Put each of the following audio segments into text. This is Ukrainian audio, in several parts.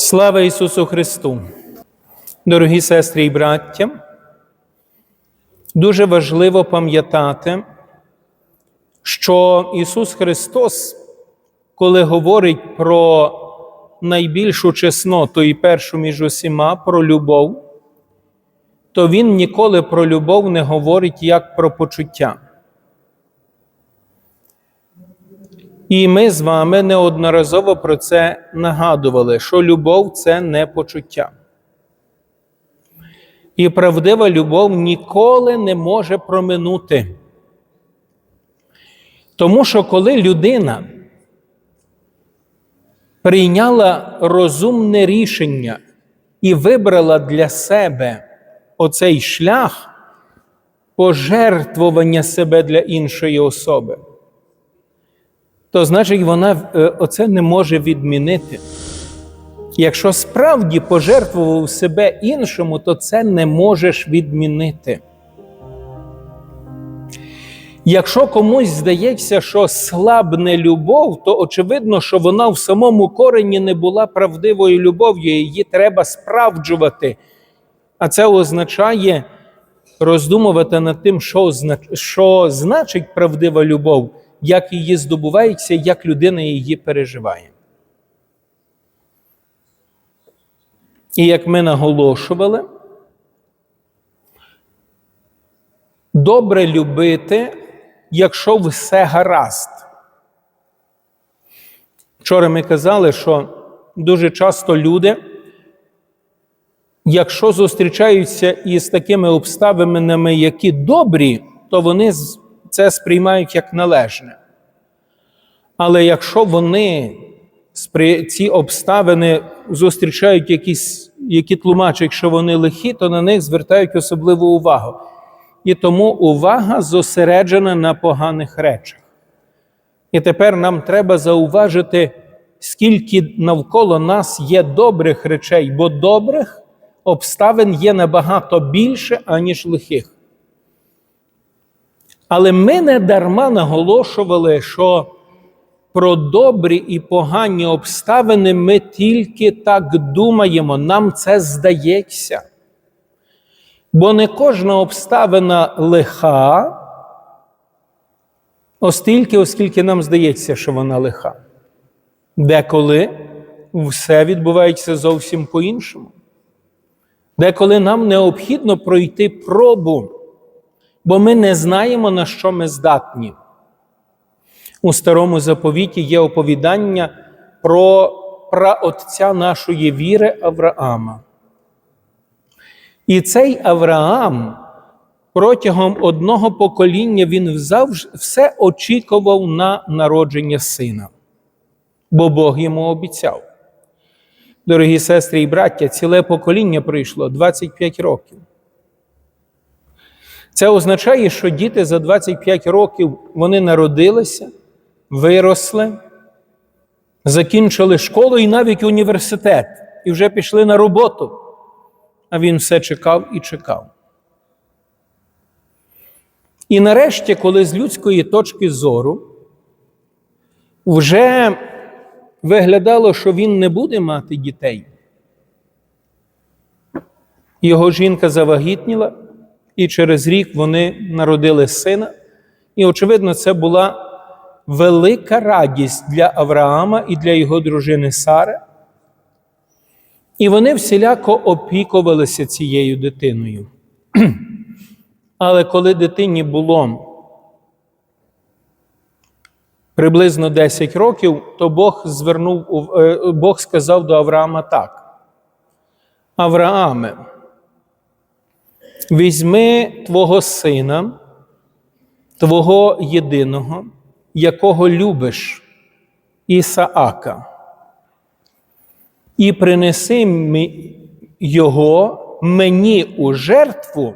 Слава Ісусу Христу! Дорогі сестри і браття, дуже важливо пам'ятати, що Ісус Христос, коли говорить про найбільшу чесноту і першу між усіма про любов, то Він ніколи про любов не говорить як про почуття. І ми з вами неодноразово про це нагадували, що любов це не почуття. І правдива любов ніколи не може проминути. Тому що коли людина прийняла розумне рішення і вибрала для себе оцей шлях пожертвування себе для іншої особи, то значить вона е, оце не може відмінити. Якщо справді пожертвував себе іншому, то це не можеш відмінити. Якщо комусь здається, що слабне любов, то очевидно, що вона в самому корені не була правдивою любов'ю, її треба справджувати. А це означає роздумувати над тим, що, що значить правдива любов, як її здобувається, як людина її переживає. І як ми наголошували, добре любити, якщо все гаразд. Вчора ми казали, що дуже часто люди, якщо зустрічаються із такими обставинами, які добрі, то вони це сприймають як належне. Але якщо вони ці обставини зустрічають якісь, які тлумачать, що вони лихі, то на них звертають особливу увагу. І тому увага зосереджена на поганих речах. І тепер нам треба зауважити, скільки навколо нас є добрих речей, бо добрих обставин є набагато більше, аніж лихих. Але ми не дарма наголошували, що про добрі і погані обставини ми тільки так думаємо, нам це здається. Бо не кожна обставина лиха, остільки, оскільки нам здається, що вона лиха. Деколи все відбувається зовсім по-іншому. Деколи нам необхідно пройти пробу, бо ми не знаємо, на що ми здатні. У старому заповіті є оповідання про праотця нашої віри Авраама. І цей Авраам протягом одного покоління він все очікував на народження сина, бо Бог йому обіцяв. Дорогі сестри і браття, ціле покоління пройшло 25 років. Це означає, що діти за 25 років вони народилися виросли, закінчили школу і навіть університет, і вже пішли на роботу. А він все чекав і чекав. І нарешті, коли з людської точки зору вже виглядало, що він не буде мати дітей, його жінка завагітніла, і через рік вони народили сина. І, очевидно, це була велика радість для Авраама і для його дружини Сари. І вони всіляко опікувалися цією дитиною. Але коли дитині було приблизно 10 років, то Бог звернув, е, Бог сказав до Авраама так: Аврааме, візьми твого сина, твого єдиного якого любиш Ісаака, і принеси його мені у жертву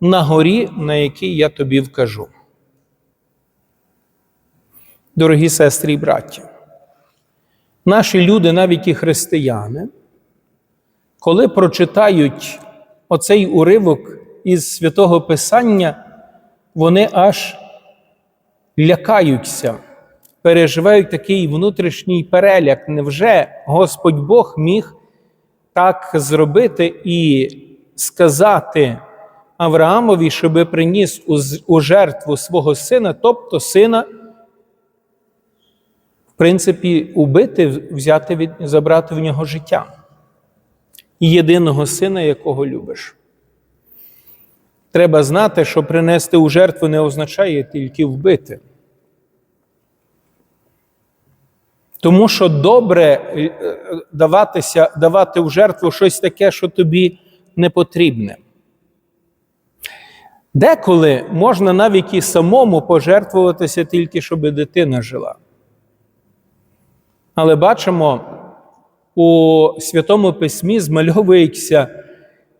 на горі, на якій я тобі вкажу. Дорогі сестри і браття, наші люди, навіть і християни, коли прочитають оцей уривок із святого Писання, вони аж лякаються, переживають такий внутрішній переляк. Невже Господь Бог міг так зробити і сказати Авраамові, щоби приніс у жертву свого сина, тобто сина, в принципі, убити, взяти від, забрати в нього життя. Єдиного сина, якого любиш. Треба знати, що принести у жертву не означає тільки вбити. Тому що добре е, е, даватися, давати в жертву щось таке, що тобі не потрібне. Деколи можна навіть і самому пожертвуватися тільки, щоб дитина жила. Але бачимо, у Святому Письмі змальовується,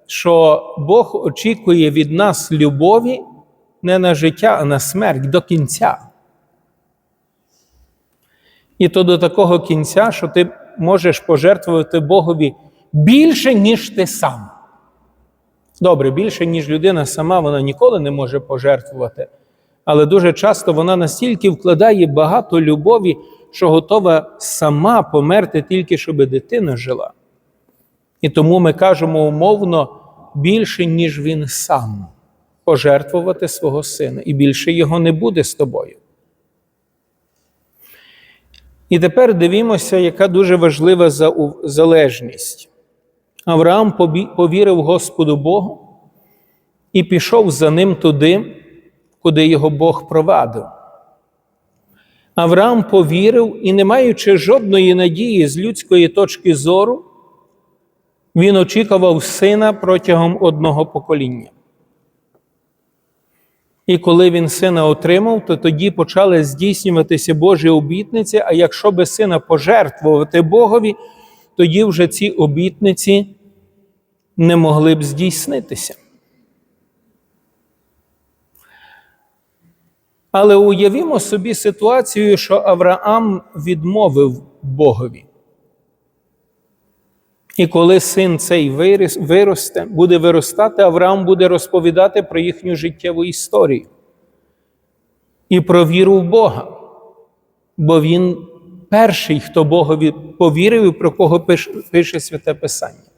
що Бог очікує від нас любові не на життя, а на смерть до кінця. І то до такого кінця, що ти можеш пожертвувати Богові більше, ніж ти сам. Добре, більше, ніж людина сама, вона ніколи не може пожертвувати. Але дуже часто вона настільки вкладає багато любові, що готова сама померти тільки, щоб дитина жила. І тому ми кажемо умовно більше, ніж він сам, пожертвувати свого сина, і більше його не буде з тобою. І тепер дивімося, яка дуже важлива залежність. Авраам повірив Господу Богу і пішов за ним туди, куди його Бог провадив. Авраам повірив і, не маючи жодної надії з людської точки зору, він очікував сина протягом одного покоління. І коли він сина отримав, то тоді почали здійснюватися Божі обітниці, а якщо би сина пожертвувати Богові, тоді вже ці обітниці не могли б здійснитися. Але уявімо собі ситуацію, що Авраам відмовив Богові. І коли син цей виросте, буде виростати, Авраам буде розповідати про їхню життєву історію і про віру в Бога. Бо він перший, хто Богові повірив і про кого пише, пише Святе Писання.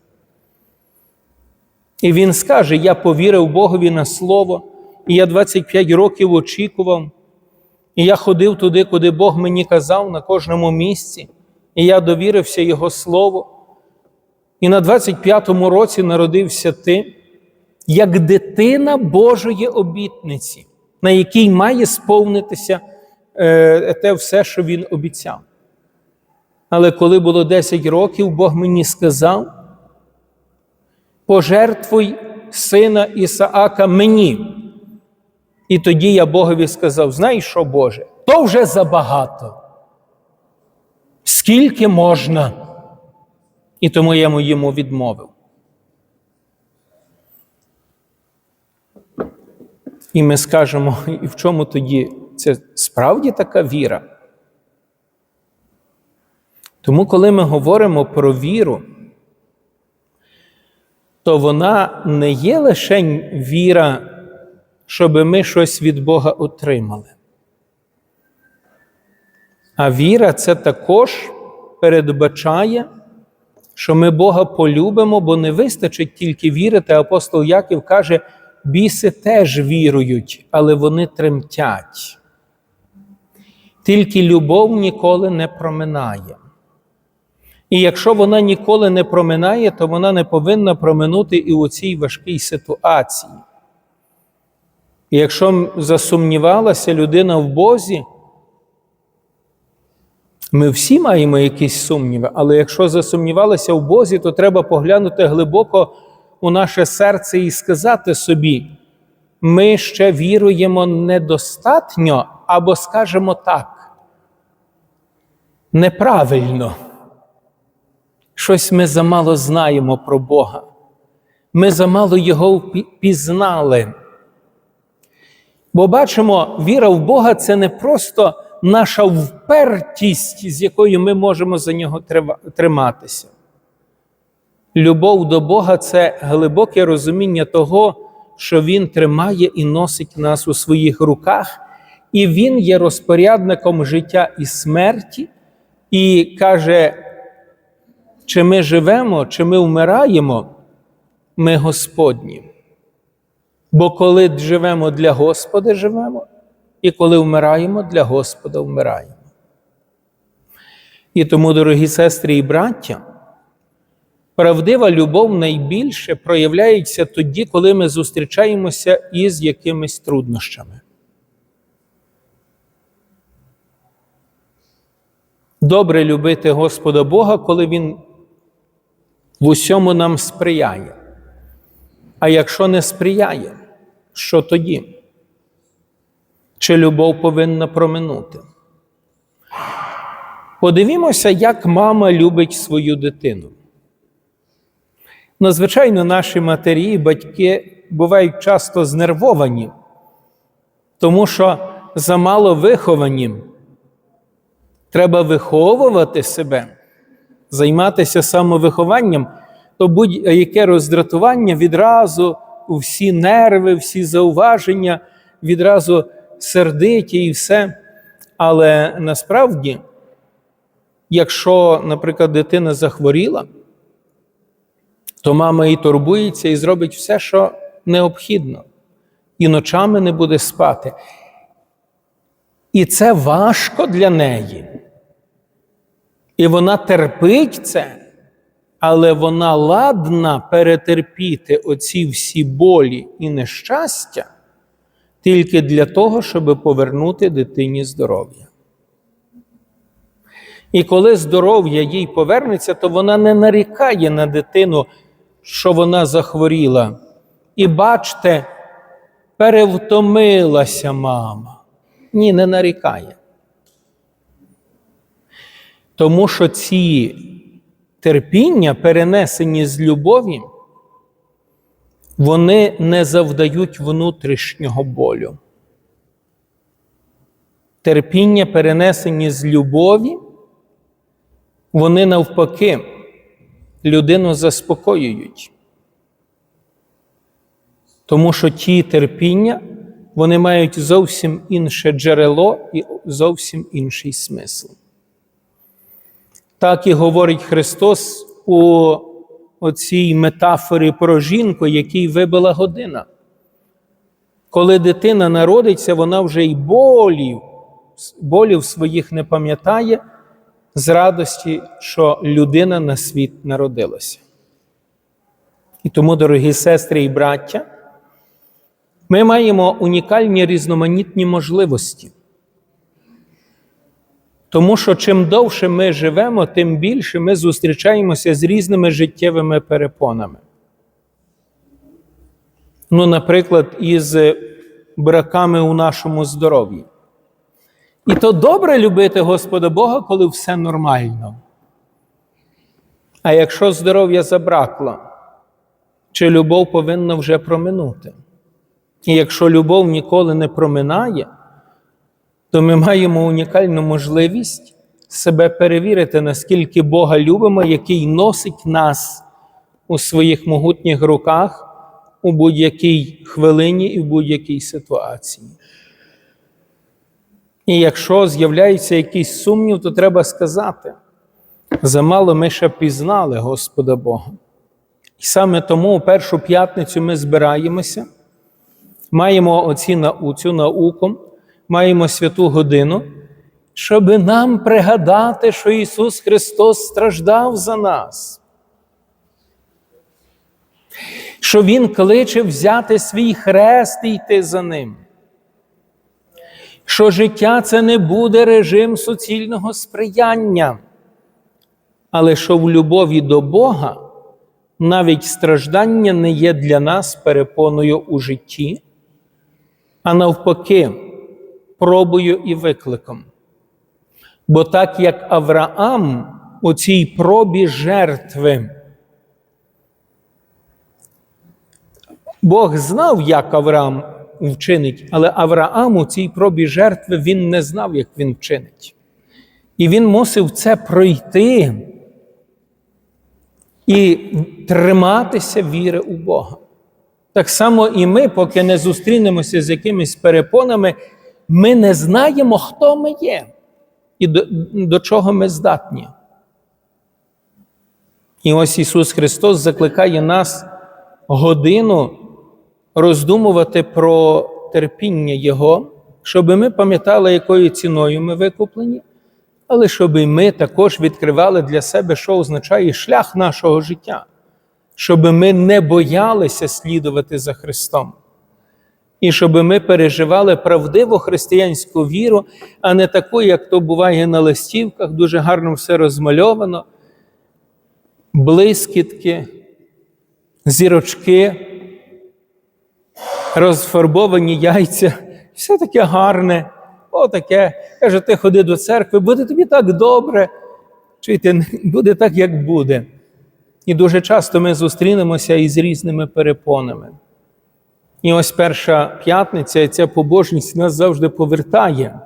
І він скаже: Я повірив Богові на слово, і я 25 років очікував, і я ходив туди, куди Бог мені казав на кожному місці, і я довірився Його Слову. І на 25-му році народився ти, як дитина Божої обітниці, на якій має сповнитися е, те все, що він обіцяв. Але коли було 10 років, Бог мені сказав: пожертвуй сина Ісаака мені. І тоді я Богові сказав: знаєш що, Боже, то вже забагато. Скільки можна? І тому я йому відмовив. І ми скажемо, і в чому тоді це справді така віра? Тому, коли ми говоримо про віру, то вона не є лише віра, щоб ми щось від Бога отримали. А віра це також передбачає, що ми Бога полюбимо, бо не вистачить тільки вірити. Апостол Яків каже, біси теж вірують, але вони тремтять. Тільки любов ніколи не проминає. І якщо вона ніколи не проминає, то вона не повинна проминути і у цій важкій ситуації. І якщо засумнівалася людина в Бозі, ми всі маємо якісь сумніви, але якщо засумнівалися в Бозі, то треба поглянути глибоко у наше серце і сказати собі: ми ще віруємо недостатньо, або скажемо так, неправильно. Щось ми замало знаємо про Бога. Ми замало Його пізнали. Бо бачимо, віра в Бога це не просто наша впертість, з якою ми можемо за нього триматися. Любов до Бога це глибоке розуміння того, що Він тримає і носить нас у своїх руках, і Він є розпорядником життя і смерті, і каже, чи ми живемо, чи ми вмираємо, ми Господні. Бо коли живемо для Господа, живемо, і коли вмираємо, для Господа вмираємо. І тому, дорогі сестри і браття, правдива любов найбільше проявляється тоді, коли ми зустрічаємося із якимись труднощами. Добре любити Господа Бога, коли Він в усьому нам сприяє. А якщо не сприяє, що тоді? Чи любов повинна проминути? Подивімося, як мама любить свою дитину. Надзвичайно, наші матері і батьки бувають часто знервовані, тому що замало виховані. Треба виховувати себе, займатися самовихованням, то будь-яке роздратування відразу всі нерви, всі зауваження, відразу сердиті і все. Але насправді, якщо, наприклад, дитина захворіла, то мама і турбується і зробить все, що необхідно, і ночами не буде спати. І це важко для неї. І вона терпить це, але вона ладна перетерпіти оці всі болі і нещастя тільки для того, щоб повернути дитині здоров'я. І коли здоров'я їй повернеться, то вона не нарікає на дитину, що вона захворіла. І бачте, перевтомилася мама. Ні, не нарікає. Тому що ці терпіння, перенесені з любові, вони не завдають внутрішнього болю. Терпіння, перенесені з любові, вони навпаки людину заспокоюють. Тому що ті терпіння, вони мають зовсім інше джерело і зовсім інший смисл. Так і говорить Христос у оцій метафорі про жінку, якій вибила година. Коли дитина народиться, вона вже й болів, болів своїх не пам'ятає з радості, що людина на світ народилася. І тому, дорогі сестри і браття, ми маємо унікальні різноманітні можливості. Тому що чим довше ми живемо, тим більше ми зустрічаємося з різними життєвими перепонами. Ну, наприклад, із браками у нашому здоров'ї. І то добре любити Господа Бога, коли все нормально. А якщо здоров'я забракло, чи любов повинна вже проминути? І якщо любов ніколи не проминає, то ми маємо унікальну можливість себе перевірити, наскільки Бога любимо, який носить нас у своїх могутніх руках у будь-якій хвилині і в будь-якій ситуації. І якщо з'являється якийсь сумнів, то треба сказати: замало ми ще пізнали Господа Бога. І саме тому у першу п'ятницю ми збираємося, маємо оці, цю науку маємо святу годину, щоб нам пригадати, що Ісус Христос страждав за нас, що Він кличе взяти свій хрест і йти за ним. Що життя це не буде режим суцільного сприяння, але що в любові до Бога навіть страждання не є для нас перепоною у житті, а навпаки, пробою і викликом. Бо так як Авраам у цій пробі жертви, Бог знав, як Авраам вчинить, але Авраам у цій пробі жертви він не знав, як він вчинить. І він мусив це пройти і триматися віри у Бога. Так само і ми, поки не зустрінемося з якимись перепонами, ми не знаємо, хто ми є і до, до чого ми здатні. І ось Ісус Христос закликає нас годину роздумувати про терпіння Його, щоб ми пам'ятали, якою ціною ми викуплені, але щоб ми також відкривали для себе, що означає шлях нашого життя, щоб ми не боялися слідувати за Христом. І щоб ми переживали правдиву християнську віру, а не таку, як то буває на листівках, дуже гарно все розмальовано, блискітки, зірочки, розфарбовані яйця, все таке гарне, отаке. Каже, ти ходи до церкви, буде тобі так добре. Чуєте, буде так, як буде. І дуже часто ми зустрінемося із різними перепонами. І ось перша п'ятниця, і ця побожність нас завжди повертає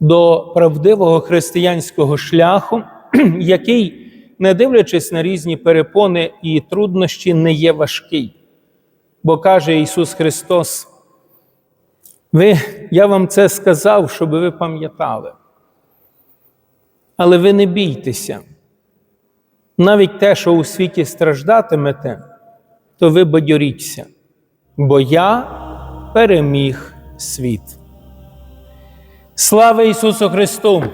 до правдивого християнського шляху, який, не дивлячись на різні перепони і труднощі, не є важкий. Бо каже Ісус Христос, ви, я вам це сказав, щоб ви пам'ятали. Але ви не бійтеся. Навіть те, що у світі страждатимете, то ви бадьоріться, бо я переміг світ. Слава Ісусу Христу!